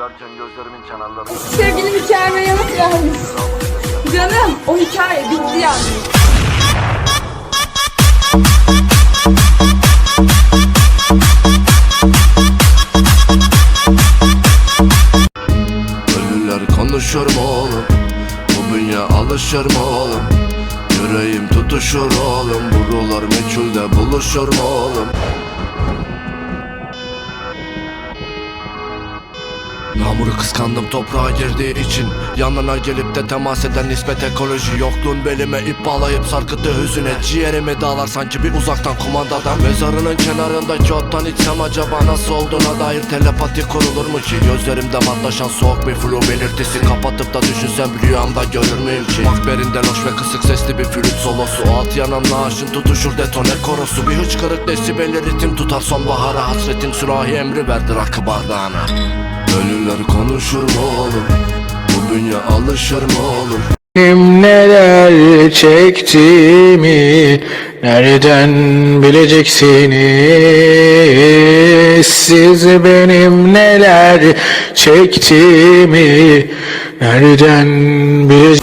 Gülerken gözlerimin kenarları Sevgilim hikayeme yanıt vermiş. Canım o hikaye bitti yani. Ölüler konuşur mu oğlum? Bu dünya alışır mı oğlum? Yüreğim tutuşur oğlum Buralar meçhulde buluşur mu oğlum? Yağmuru kıskandım toprağa girdiği için. Yanına gelip de temas eden nispet ekoloji. Yokluğun belime ip bağlayıp sarkıttı hüzüne. Ciğerimi dağlar sanki bir uzaktan kumandadan. Mezarının kenarındaki ottan içsem acaba nasıl olduğuna dair telepati kurulur mu ki? Gözlerimde matlaşan soğuk bir flu belirtisi Kapatıp da düşünsem rüyamda görür müyüm ki? Makberinden hoş ve kısık sesli bir flüt solosu. At yanan naaşın tutuşur detone korosu. Bir hıçkırık desibelli ritim tutar sonbahara. Hasretin sürahi emri verdi rakı bardağına Ölüler konuşur mu oğlum? Bu dünya alışır mı oğlum? Benim neler çektiğimi nereden bileceksiniz? Siz benim neler çektiğimi nereden bileceksiniz?